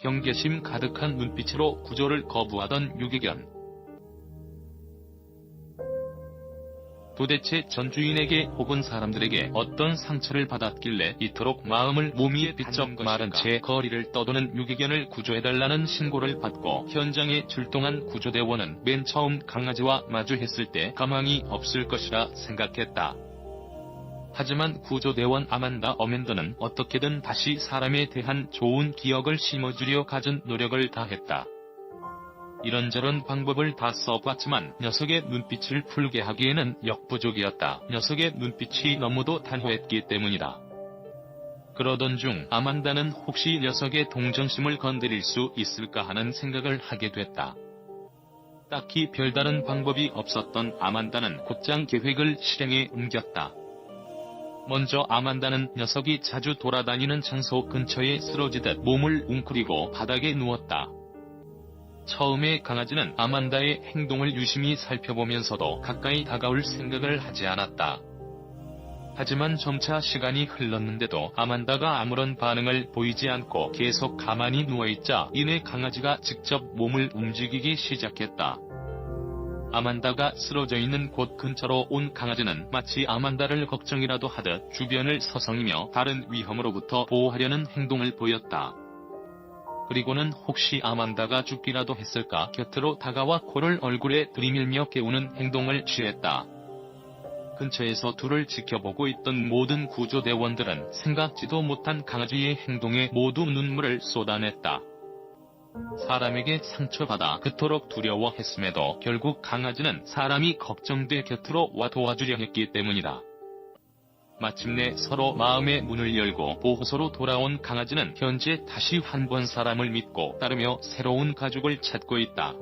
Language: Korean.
경계심 가득한 눈빛으로 구조를 거부하던 유기견. 도대체 전 주인에게 혹은 사람들에게 어떤 상처를 받았길래 이토록 마음을 몸위에 빗적 마른 채 거리를 떠도는 유기견을 구조해달라는 신고를 받고 현장에 출동한 구조대원은 맨 처음 강아지와 마주했을 때 가망이 없을 것이라 생각했다. 하지만 구조대원 아만다 어맨더는 어떻게든 다시 사람에 대한 좋은 기억을 심어주려 갖은 노력을 다했다. 이런저런 방법을 다 써봤지만 녀석의 눈빛을 풀게 하기에는 역부족이었다. 녀석의 눈빛이 너무도 단호했기 때문이다. 그러던 중 아만다는 혹시 녀석의 동정심을 건드릴 수 있을까 하는 생각을 하게 됐다. 딱히 별다른 방법이 없었던 아만다는 곧장 계획을 실행에 옮겼다. 먼저 아만다는 녀석이 자주 돌아다니는 장소 근처에 쓰러지듯 몸을 웅크리고 바닥에 누웠다. 처음에 강아지는 아만다의 행동을 유심히 살펴보면서도 가까이 다가올 생각을 하지 않았다. 하지만 점차 시간이 흘렀는데도 아만다가 아무런 반응을 보이지 않고 계속 가만히 누워있자 이내 강아지가 직접 몸을 움직이기 시작했다. 아만다가 쓰러져 있는 곳 근처로 온 강아지는 마치 아만다를 걱정이라도 하듯 주변을 서성이며 다른 위험으로부터 보호하려는 행동을 보였다. 그리고는 혹시 아만다가 죽기라도 했을까 곁으로 다가와 코를 얼굴에 들이밀며 깨우는 행동을 취했다. 근처에서 둘을 지켜보고 있던 모든 구조대원들은 생각지도 못한 강아지의 행동에 모두 눈물을 쏟아냈다. 사람에게 상처받아 그토록 두려워했음에도 결국 강아지는 사람이 걱정돼 곁으로 와 도와주려 했기 때문이다. 마침내 서로 마음의 문을 열고 보호소로 돌아온 강아지는 현재 다시 한 번 사람을 믿고 따르며 새로운 가족을 찾고 있다.